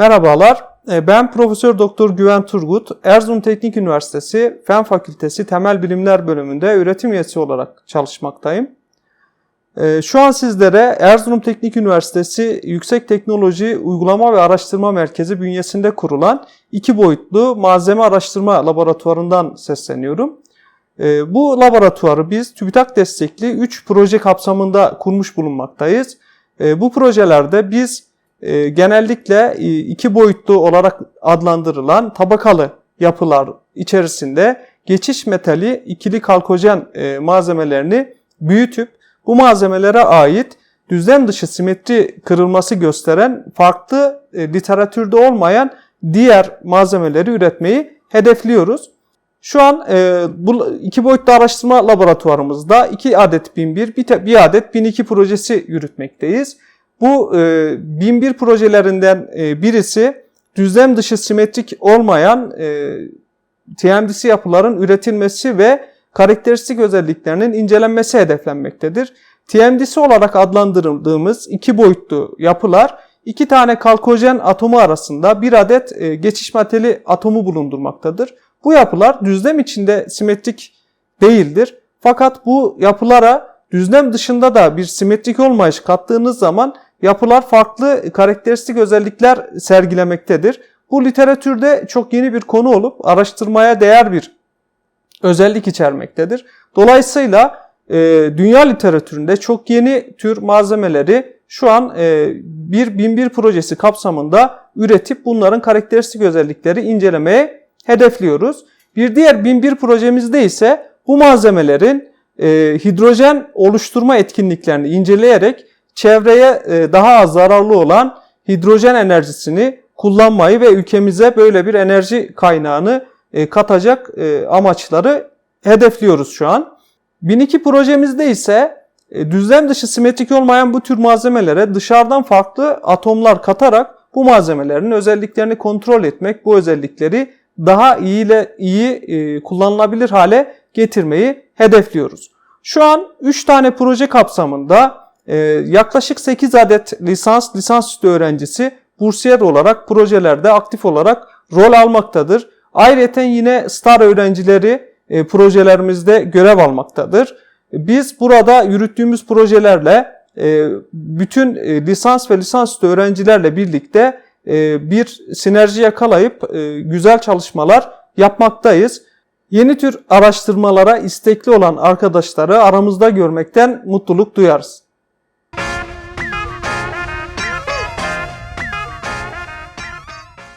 Merhabalar. e, Ben Profesör Doktor Güven Turgut, Erzurum Teknik Üniversitesi Fen Fakültesi Temel Bilimler Bölümünde öğretim üyesi olarak çalışmaktayım. E, Şu an sizlere Erzurum Teknik Üniversitesi Yüksek Teknoloji Uygulama ve Araştırma Merkezi bünyesinde kurulan iki boyutlu malzeme araştırma laboratuvarından sesleniyorum. E, Bu laboratuvarı biz TÜBİTAK destekli 3 proje kapsamında kurmuş bulunmaktayız. Bu projelerde biz e, genellikle e, iki boyutlu olarak adlandırılan tabakalı yapılar içerisinde geçiş metali ikili kalkojen e, malzemelerini büyütüp bu malzemelere ait düzlem dışı simetri kırılması gösteren farklı e, literatürde olmayan diğer malzemeleri üretmeyi hedefliyoruz. Şu an e, bu iki boyutlu araştırma laboratuvarımızda 2 adet 1001, bir, bir adet 1002 projesi yürütmekteyiz. Bu e, 1001 projelerinden e, birisi düzlem dışı simetrik olmayan e, TMDC yapıların üretilmesi ve karakteristik özelliklerinin incelenmesi hedeflenmektedir. TMDC olarak adlandırdığımız iki boyutlu yapılar iki tane kalkojen atomu arasında bir adet e, geçiş metali atomu bulundurmaktadır. Bu yapılar düzlem içinde simetrik değildir. Fakat bu yapılara düzlem dışında da bir simetrik olmayış kattığınız zaman yapılar farklı karakteristik özellikler sergilemektedir. Bu literatürde çok yeni bir konu olup araştırmaya değer bir özellik içermektedir. Dolayısıyla e, dünya literatüründe çok yeni tür malzemeleri şu an e, bir 1001 projesi kapsamında üretip bunların karakteristik özellikleri incelemeye hedefliyoruz. Bir diğer 1001 projemizde ise bu malzemelerin e, hidrojen oluşturma etkinliklerini inceleyerek çevreye e, daha az zararlı olan hidrojen enerjisini kullanmayı ve ülkemize böyle bir enerji kaynağını e, katacak e, amaçları hedefliyoruz şu an. 1002 projemizde ise düzlem dışı simetrik olmayan bu tür malzemelere dışarıdan farklı atomlar katarak bu malzemelerin özelliklerini kontrol etmek, bu özellikleri daha iyi ile iyi kullanılabilir hale getirmeyi hedefliyoruz. Şu an 3 tane proje kapsamında e, yaklaşık 8 adet lisans, lisansüstü öğrencisi bursiyer olarak projelerde aktif olarak rol almaktadır. Ayrıca yine STAR öğrencileri e, projelerimizde görev almaktadır. Biz burada yürüttüğümüz projelerle e, bütün e, lisans ve lisansüstü öğrencilerle birlikte bir sinerji yakalayıp güzel çalışmalar yapmaktayız. Yeni tür araştırmalara istekli olan arkadaşları aramızda görmekten mutluluk duyarız.